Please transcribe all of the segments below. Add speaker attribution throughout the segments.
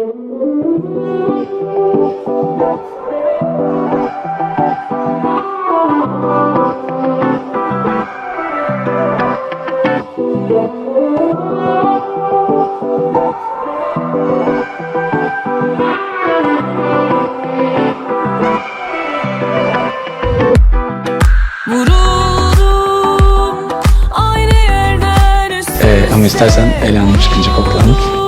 Speaker 1: Ee,
Speaker 2: ama istersen Ela'nın çıkınca koklanır.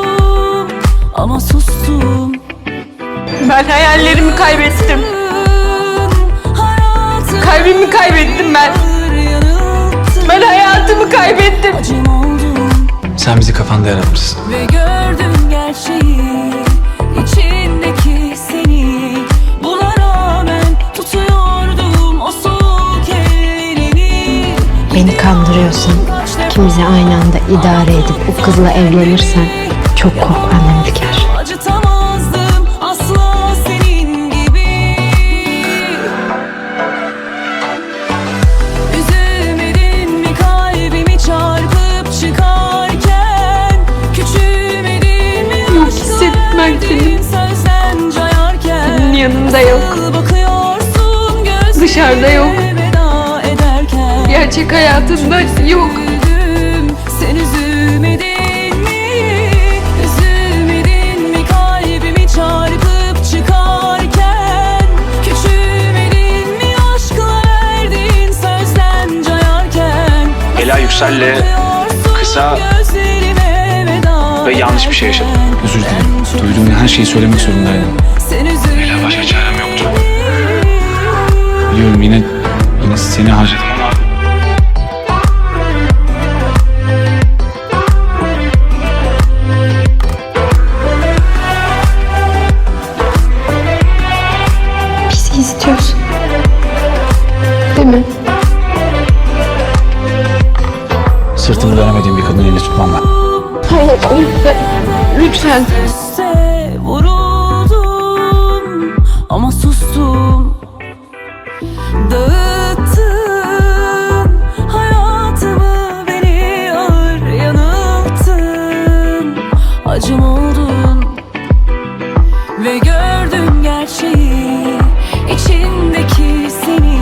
Speaker 1: Ama sustum
Speaker 3: Ben hayallerimi kaybettim. Kalbimi kaybettim ben. Ben hayatımı kaybettim.
Speaker 2: Sen bizi kafanda yaratmışsın.
Speaker 1: ve gördüm gerçeği içindeki seni Buna rağmen tutuyordum o soğuk ellerini
Speaker 4: Beni kandırıyorsun. İkimizi aynı anda idare edip o kızla evlenirsen çok kork benden
Speaker 3: yok. Dışarıda yok. Gerçek hayatında yok.
Speaker 1: Üzüldüm, sen üzülmedin mi? Üzülmedin mi kalbimi çarpıp çıkarken? Küçülmedin mi aşkla verdiğin sözden cayarken?
Speaker 2: Ela Yüksel'le kısa ve yanlış bir şey yaşadım. Özür dilerim. Duyduğum her şeyi söylemek zorundaydım. Ela başka çarem yine yine seni harcadım ama
Speaker 3: Bizi istiyorsun. Değil mi?
Speaker 2: sırtımı dönemediğim bir kadın elini tutmam ben.
Speaker 3: Hayır lütfen. Lütfen.
Speaker 1: Dağıttın. Hayatımı beni ağır yanılttın. Acım oldun ve gördüm gerçeği. İçindeki seni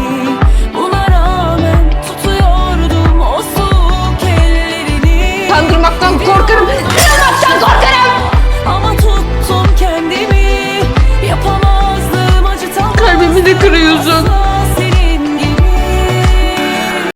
Speaker 1: Buna rağmen tutuyordum o soğuk ellerini
Speaker 3: Kandırmaktan korkarım, kırılmaktan korkarım.
Speaker 1: Ama tuttum kendimi. Yapamazdım acıtan Kalbimi de
Speaker 3: kırıyorsun.